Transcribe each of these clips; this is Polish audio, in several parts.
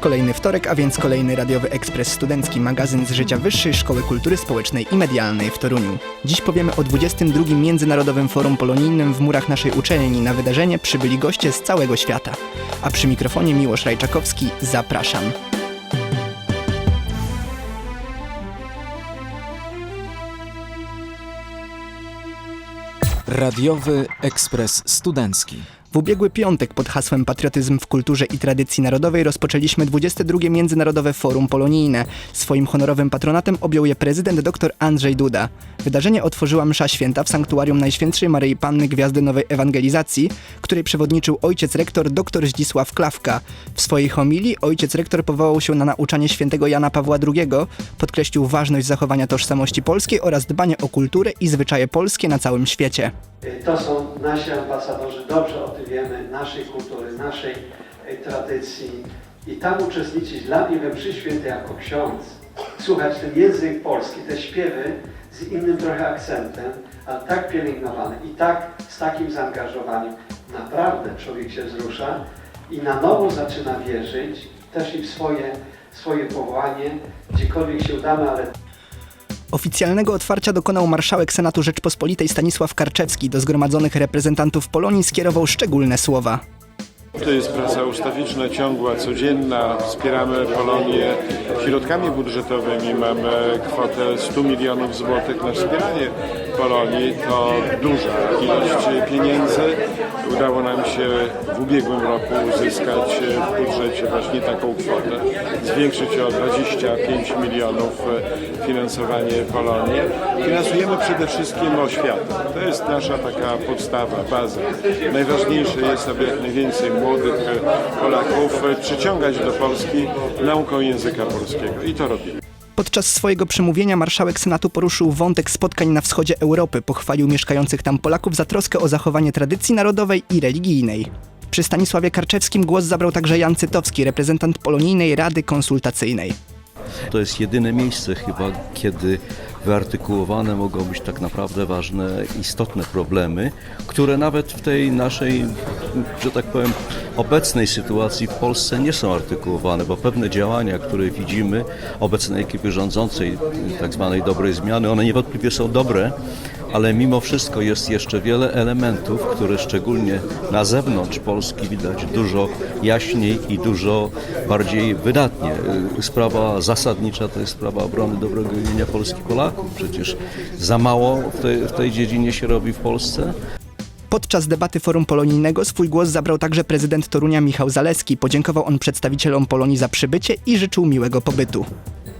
Kolejny wtorek, a więc kolejny radiowy ekspres studencki magazyn z życia Wyższej Szkoły Kultury Społecznej i Medialnej w Toruniu. Dziś powiemy o 22. Międzynarodowym Forum Polonijnym w murach naszej uczelni. Na wydarzenie przybyli goście z całego świata. A przy mikrofonie Miłosz Rajczakowski zapraszam. Radiowy Ekspres Studencki. W ubiegły piątek pod hasłem Patriotyzm w kulturze i tradycji narodowej rozpoczęliśmy 22. Międzynarodowe Forum Polonijne. Swoim honorowym patronatem objął je prezydent dr Andrzej Duda. Wydarzenie otworzyła msza święta w sanktuarium Najświętszej Maryi Panny Gwiazdy Nowej Ewangelizacji, której przewodniczył ojciec rektor dr Zdzisław Klawka. W swojej homilii ojciec rektor powołał się na nauczanie świętego Jana Pawła II, podkreślił ważność zachowania tożsamości polskiej oraz dbanie o kulturę i zwyczaje polskie na całym świecie. To są nasi ambasadorzy, dobrze o tym wiemy, naszej kultury, naszej e, tradycji. I tam uczestniczyć dla mnie we mszy świętej jako ksiądz, słuchać ten język polski, te śpiewy z innym trochę akcentem, ale tak pielęgnowany i tak z takim zaangażowaniem, naprawdę człowiek się wzrusza i na nowo zaczyna wierzyć też i w swoje, swoje powołanie, gdziekolwiek się udamy, ale Oficjalnego otwarcia dokonał marszałek Senatu Rzeczpospolitej Stanisław Karczewski. Do zgromadzonych reprezentantów Polonii skierował szczególne słowa. To jest praca ustawiczna, ciągła, codzienna. Wspieramy Polonię środkami budżetowymi. Mamy kwotę 100 milionów złotych na wspieranie Polonii. To duża ilość pieniędzy. Udało nam się w ubiegłym roku uzyskać w budżecie właśnie taką kwotę. Zwiększyć o 25 milionów finansowanie Polonii. Finansujemy przede wszystkim oświatę. To jest nasza taka podstawa, baza. Najważniejsze jest, aby jak najwięcej młodych Polaków przyciągać do Polski nauką języka polskiego. I to robimy. Podczas swojego przemówienia marszałek Senatu poruszył wątek spotkań na wschodzie Europy, pochwalił mieszkających tam Polaków za troskę o zachowanie tradycji narodowej i religijnej. Przy Stanisławie Karczewskim głos zabrał także Jan Cytowski, reprezentant Polonijnej Rady Konsultacyjnej. To jest jedyne miejsce chyba, kiedy wyartykułowane mogą być tak naprawdę ważne, istotne problemy, które nawet w tej naszej, że tak powiem, obecnej sytuacji w Polsce nie są artykułowane, bo pewne działania, które widzimy obecnej ekipy rządzącej, tak zwanej dobrej zmiany, one niewątpliwie są dobre, ale mimo wszystko jest jeszcze wiele elementów, które szczególnie na zewnątrz Polski widać dużo jaśniej i dużo bardziej wydatnie. Sprawa zasadnicza to jest sprawa obrony dobrego imienia Polski Polaków. Przecież za mało w tej, w tej dziedzinie się robi w Polsce. Podczas debaty Forum Polonijnego swój głos zabrał także prezydent Torunia Michał Zaleski. Podziękował on przedstawicielom Polonii za przybycie i życzył miłego pobytu.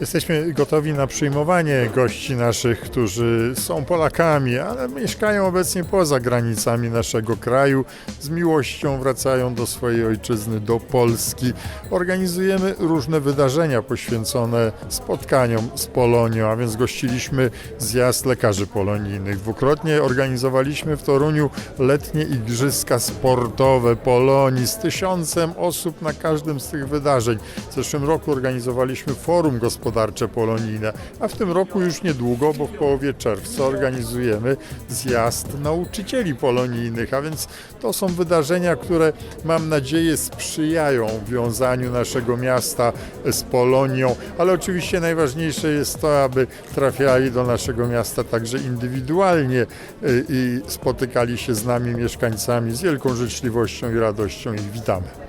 Jesteśmy gotowi na przyjmowanie gości naszych, którzy są Polakami, ale mieszkają obecnie poza granicami naszego kraju. Z miłością wracają do swojej ojczyzny, do Polski. Organizujemy różne wydarzenia poświęcone spotkaniom z Polonią, a więc gościliśmy zjazd lekarzy polonijnych. Dwukrotnie organizowaliśmy w Toruniu letnie igrzyska sportowe Polonii z tysiącem osób na każdym z tych wydarzeń. W zeszłym roku organizowaliśmy forum gospodarcze polonijne, a w tym roku już niedługo, bo w połowie czerwca organizujemy zjazd nauczycieli polonijnych, a więc to są wydarzenia, które mam nadzieję sprzyjają wiązaniu naszego miasta z Polonią, ale oczywiście najważniejsze jest to, aby trafiali do naszego miasta także indywidualnie y, i spotykali się z nami mieszkańcami z wielką życzliwością i radością. Ich witamy.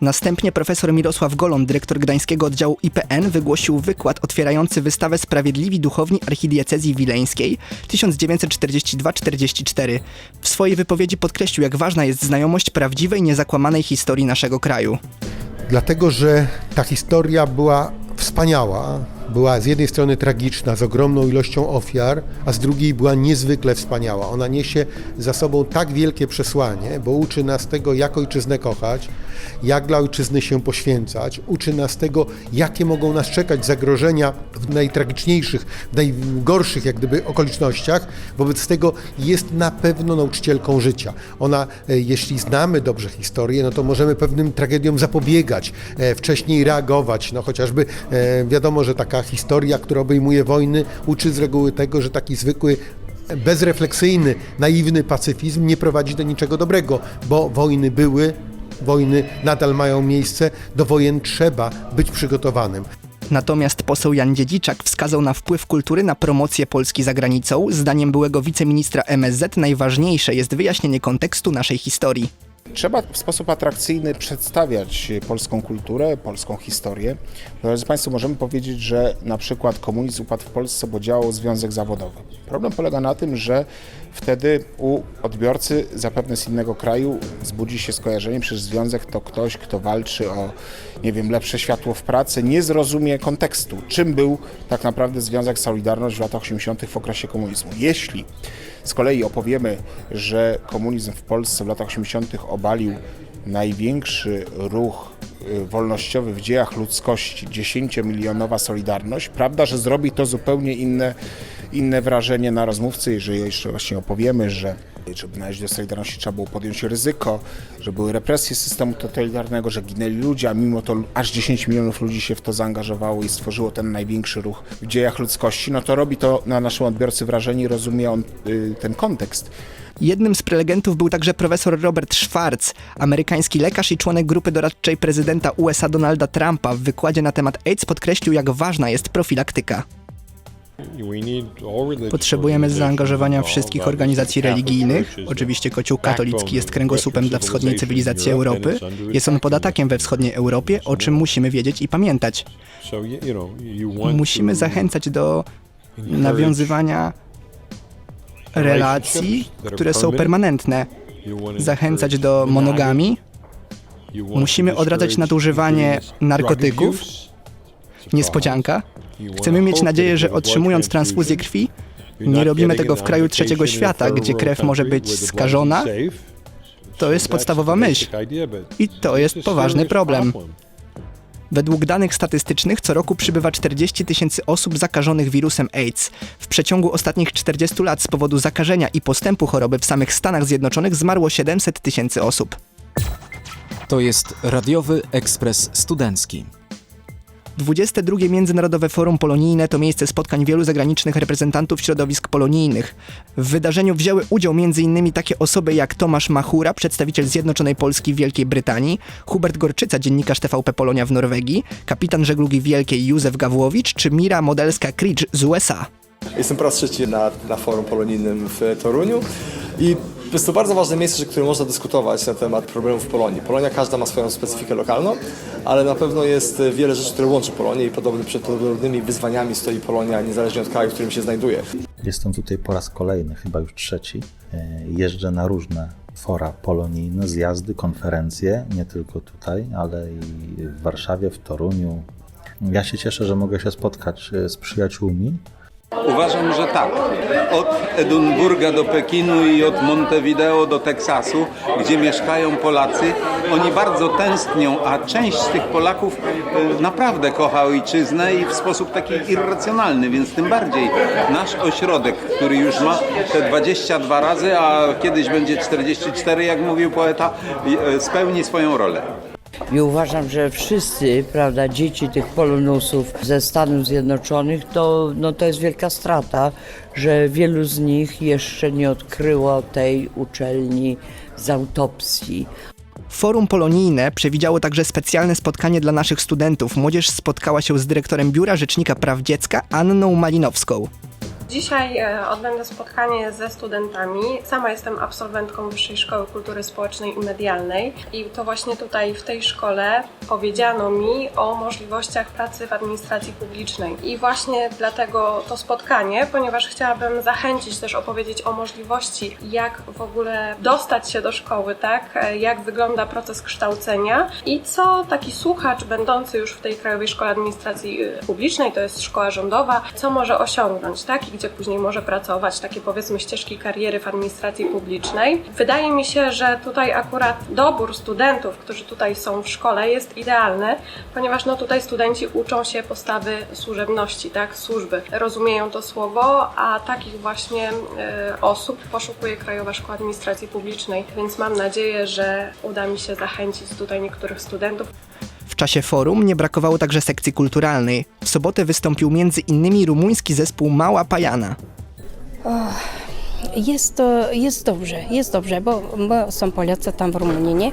Następnie profesor Mirosław Golon, dyrektor Gdańskiego Oddziału IPN, wygłosił wykład otwierający wystawę Sprawiedliwi Duchowni Archidiecezji Wileńskiej 1942-44. W swojej wypowiedzi podkreślił, jak ważna jest znajomość prawdziwej, niezakłamanej historii naszego kraju. dlatego że ta historia była wspaniała. Była z jednej strony tragiczna, z ogromną ilością ofiar, a z drugiej była niezwykle wspaniała. Ona niesie za sobą tak wielkie przesłanie, bo uczy nas tego, jak ojczyznę kochać, jak dla ojczyzny się poświęcać, uczy nas tego, jakie mogą nas czekać zagrożenia w najtragiczniejszych, w najgorszych jak gdyby okolicznościach. Wobec tego jest na pewno nauczycielką życia. Ona, e, jeśli znamy dobrze historię, no to możemy pewnym tragediom zapobiegać, e, wcześniej reagować. No chociażby e, wiadomo, że taka historia, która obejmuje wojny, uczy z reguły tego, że taki zwykły bezrefleksyjny, naiwny pacyfizm nie prowadzi do niczego dobrego, bo wojny były, wojny nadal mają miejsce. Do wojen trzeba być przygotowanym. Natomiast poseł Jan Dziedziczak wskazał na wpływ kultury na promocję Polski za granicą. Zdaniem byłego wiceministra MSZ najważniejsze jest wyjaśnienie kontekstu naszej historii. Trzeba w sposób atrakcyjny przedstawiać polską kulturę, polską historię. Drodzy Państwo, możemy powiedzieć, że na przykład komunizm upadł w Polsce, bo działał związek zawodowy. Problem polega na tym, że wtedy u odbiorcy, zapewne z innego kraju, zbudzi się skojarzenie, przecież związek to ktoś, kto walczy o, nie wiem, lepsze światło w pracy, nie zrozumie kontekstu, czym był tak naprawdę Związek Solidarność w latach 80. w okresie komunizmu. Jeśli z kolei opowiemy, że komunizm w Polsce w latach 80. obalił największy ruch y, wolnościowy w dziejach ludzkości, 10-milionowa Solidarność, prawda, że zrobi to zupełnie inne, inne wrażenie na rozmówcy, jeżeli jeszcze właśnie opowiemy, że żeby naleźć do Solidarności trzeba było podjąć ryzyko, że były represje systemu totalitarnego, że ginęli ludzie, a mimo to aż 10 milionów ludzi się w to zaangażowało i stworzyło ten największy ruch w dziejach ludzkości, no to robi to na naszym odbiorcy wrażenie i rozumie on y, ten kontekst. Jednym z prelegentów był także profesor Robert Schwartz, amerykański lekarz i członek grupy doradczej prezydenta USA Donalda Trumpa. W wykładzie na temat AIDS podkreślił, jak ważna jest profilaktyka. Potrzebujemy zaangażowania wszystkich organizacji religijnych. Oczywiście Kościół katolicki jest kręgosłupem dla wschodniej cywilizacji Europy. Jest on podatakiem we wschodniej Europie, o czym musimy wiedzieć i pamiętać. Musimy zachęcać do nawiązywania relacji, które są permanentne. Zachęcać do monogami. Musimy odradzać nadużywanie narkotyków. Niespodzianka. Chcemy mieć nadzieję, że otrzymując transfuzję krwi, nie robimy tego w kraju trzeciego świata, gdzie krew może być skażona. To jest podstawowa myśl. I to jest poważny problem. Według danych statystycznych co roku przybywa 40 tysięcy osób zakażonych wirusem AIDS. W przeciągu ostatnich 40 lat z powodu zakażenia i postępu choroby w samych Stanach Zjednoczonych zmarło 700 tysięcy osób. To jest radiowy ekspres studencki. 22 Międzynarodowe Forum Polonijne to miejsce spotkań wielu zagranicznych reprezentantów środowisk polonijnych. W wydarzeniu wzięły udział m.in. takie osoby jak Tomasz Machura, przedstawiciel Zjednoczonej Polski w Wielkiej Brytanii, Hubert Gorczyca, dziennikarz TVP Polonia w Norwegii, kapitan żeglugi wielkiej Józef Gawłowicz czy Mira Modelska Kridge z USA. Jestem po raz trzeci na, na forum polonijnym w Toruniu i jest to bardzo ważne miejsce, w którym można dyskutować na temat problemów Polonii. Polonia każda ma swoją specyfikę lokalną, ale na pewno jest wiele rzeczy, które łączy Polonię i podobnie przed podobnymi wyzwaniami stoi Polonia niezależnie od kraju, w którym się znajduje. Jestem tutaj po raz kolejny, chyba już trzeci. E, Jeżdżę na różne fora polonijne, zjazdy, konferencje, nie tylko tutaj, ale i w Warszawie, w Toruniu. Ja się cieszę, że mogę się spotkać e, z przyjaciółmi, Uważam, że tak. Od Edynburga do Pekinu i od Montevideo do Teksasu, gdzie mieszkają Polacy, oni bardzo tęsknią, a część z tych Polaków e, naprawdę kocha ojczyznę i w sposób taki irracjonalny, więc tym bardziej nasz ośrodek, który już ma te 22 razy, a kiedyś będzie 44, jak mówił poeta, e, spełni swoją rolę. I uważam, że wszyscy, prawda, dzieci tych polonusów ze Stanów Zjednoczonych, to, no, to jest wielka strata, że wielu z nich jeszcze nie odkryło tej uczelni z autopsji. Forum Polonijne przewidziało także specjalne spotkanie dla naszych studentów. Młodzież spotkała się z dyrektorem Biura Rzecznika Praw Dziecka Anną Malinowską. Dzisiaj e, odbędę spotkanie ze studentami. Sama jestem absolwentką Wyższej Szkoły Kultury Społecznej i Medialnej i to właśnie tutaj w tej szkole powiedziano mi o możliwościach pracy w administracji publicznej. I właśnie dlatego to spotkanie, ponieważ chciałabym zachęcić też opowiedzieć o możliwości, jak w ogóle dostać się do szkoły, tak? E, Jak wygląda proces kształcenia i co taki słuchacz będący już w tej Krajowej Szkole Administracji e, Publicznej, to jest szkoła rządowa, co może osiągnąć, tak? I gdzie później może pracować, takie powiedzmy ścieżki kariery w administracji publicznej. Wydaje mi się, że tutaj akurat dobór studentów, którzy tutaj są w szkole jest idealny, ponieważ no tutaj studenci uczą się postawy służebności, tak, służby. Rozumieją to słowo, a takich właśnie e, osób poszukuje Krajowa Szkoła Administracji Publicznej, więc mam nadzieję, że uda mi się zachęcić tutaj niektórych studentów. Czasie forum nie brakowało także sekcji kulturalnej. W sobotę wystąpił innymi rumuński zespół Mała Pajana. Jest, to, jest dobrze, jest dobrze, bo my są Polacy tam w Rumunii, nie?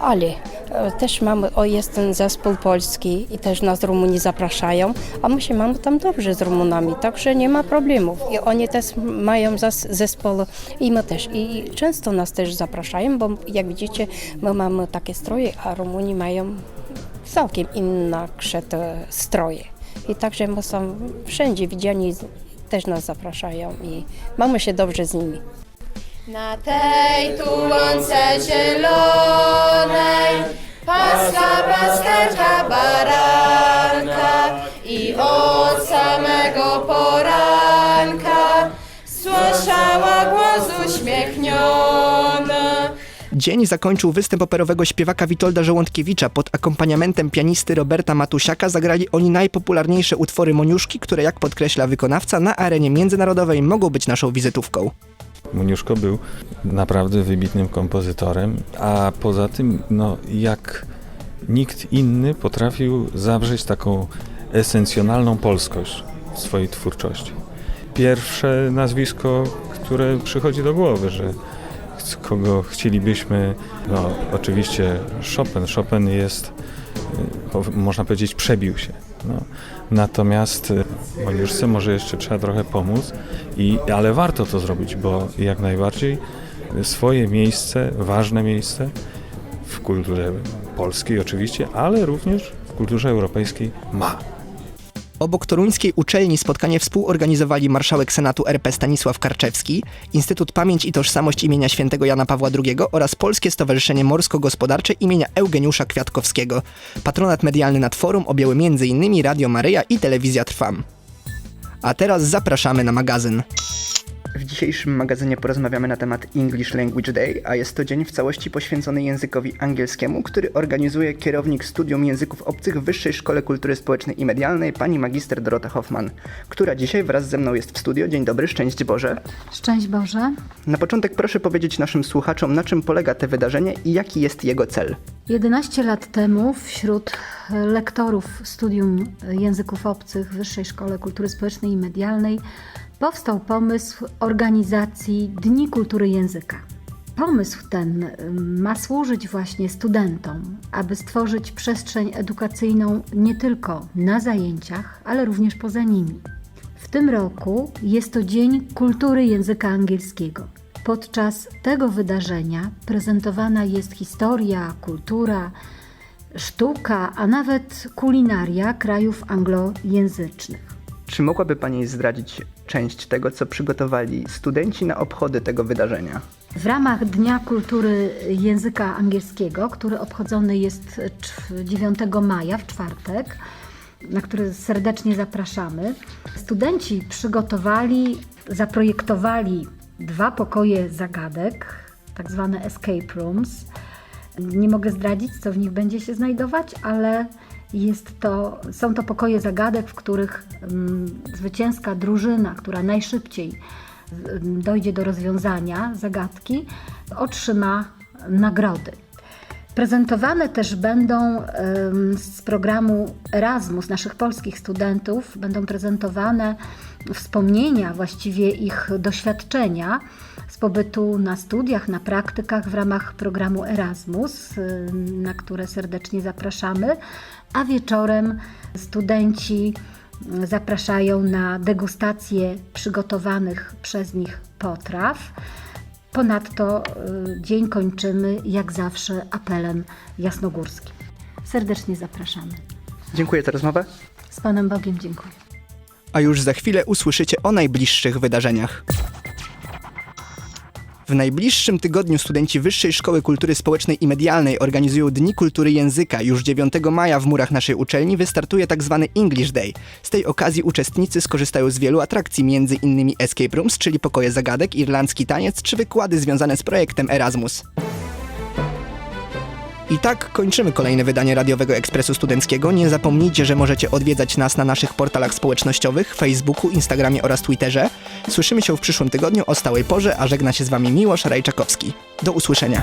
ale e, też mamy, o jest ten zespół polski i też nas Rumunii zapraszają, a my się mamy tam dobrze z Rumunami, także nie ma problemów. I oni też mają zespół i my też. I często nas też zapraszają, bo jak widzicie, my mamy takie stroje, a Rumuni mają całkiem inne te stroje. I także my są wszędzie widziani, też nas zapraszają i mamy się dobrze z nimi. Na tej tu łące zielonej pasła pasterka baranka i od samego poranka słyszała głos uśmiechniony. Dzień zakończył występ operowego śpiewaka Witolda Żołądkiewicza. Pod akompaniamentem pianisty Roberta Matusiaka zagrali oni najpopularniejsze utwory Moniuszki, które jak podkreśla wykonawca na arenie międzynarodowej mogą być naszą wizytówką. Muniuszko był naprawdę wybitnym kompozytorem, a poza tym, no, jak nikt inny potrafił zawrzeć taką esencjonalną polskość w swojej twórczości. Pierwsze nazwisko, które przychodzi do głowy, że kogo chcielibyśmy, no oczywiście Chopin. Chopin jest, po- można powiedzieć, przebił się. No. Natomiast y, Moniuszce może jeszcze trzeba trochę pomóc, i, ale warto to zrobić, bo jak najbardziej swoje miejsce, ważne miejsce w kulturze polskiej oczywiście, ale również w kulturze europejskiej ma. Obok toruńskiej uczelni spotkanie współorganizowali marszałek Senatu RP Stanisław Karczewski, Instytut Pamięć i Tożsamość imienia świętego Jana Pawła II oraz Polskie Stowarzyszenie Morsko-Gospodarcze imienia Eugeniusza Kwiatkowskiego. Patronat medialny nad forum objęły m.in. Radio Maryja i Telewizja Trwam. A teraz zapraszamy na magazyn. W dzisiejszym magazynie porozmawiamy na temat English Language Day, a jest to dzień w całości poświęcony językowi angielskiemu, który organizuje kierownik Studium Języków Obcych w Wyższej Szkole Kultury Społecznej i Medialnej, pani magister Dorota Hoffman, która dzisiaj wraz ze mną jest w studio. Dzień dobry, szczęść Boże. Szczęść Boże. Na początek proszę powiedzieć naszym słuchaczom, na czym polega to wydarzenie i jaki jest jego cel. 11 lat temu wśród lektorów Studium Języków Obcych w Wyższej Szkole Kultury Społecznej i Medialnej powstał pomysł organizacji Dni Kultury Języka. Pomysł ten ma służyć właśnie studentom, aby stworzyć przestrzeń edukacyjną nie tylko na zajęciach, ale również poza nimi. W tym roku jest to Dzień Kultury Języka Angielskiego. Podczas tego wydarzenia prezentowana jest historia, kultura, sztuka, a nawet kulinaria krajów anglojęzycznych. Czy mogłaby pani zdradzić część tego, co przygotowali studenci na obchody tego wydarzenia? W ramach Dnia Kultury Języka Angielskiego, który obchodzony jest cz- 9 maja w czwartek, na który serdecznie zapraszamy, studenci przygotowali, zaprojektowali dwa pokoje zagadek, tak zwane escape rooms. Nie mogę zdradzić, co w nich będzie się znajdować, ale jest to, są to pokoje zagadek, w których mm, zwycięska drużyna, która najszybciej mm, dojdzie do rozwiązania zagadki, otrzyma nagrody. Prezentowane też będą em, z programu Erasmus naszych polskich studentów, będą prezentowane wspomnienia, właściwie ich doświadczenia z pobytu na studiach, na praktykach w ramach programu Erasmus, na które serdecznie zapraszamy, a wieczorem studenci zapraszają na degustację przygotowanych przez nich potraw. Ponadto y, dzień kończymy jak zawsze apelem jasnogórskim. Serdecznie zapraszamy. Dziękuję za rozmowę. Z Panem Bogiem dziękuję. A już za chwilę usłyszycie o najbliższych wydarzeniach. W najbliższym tygodniu studenci Wyższej Szkoły Kultury Społecznej i Medialnej organizują Dni Kultury Języka. Już 9 maja w murach naszej uczelni wystartuje tzw. English Day. Z tej okazji uczestnicy skorzystają z wielu atrakcji, m.in. escape rooms, czyli pokoje zagadek, irlandzki taniec czy wykłady związane z projektem Erasmus. I tak kończymy kolejne wydanie Radiowego Ekspresu Studenckiego. Nie zapomnijcie, że możecie odwiedzać nas na naszych portalach społecznościowych, Facebooku, Instagramie oraz Twitterze. Słyszymy się w przyszłym tygodniu o stałej porze, a żegna się z Wami Miłosz Rajczakowski. Do usłyszenia.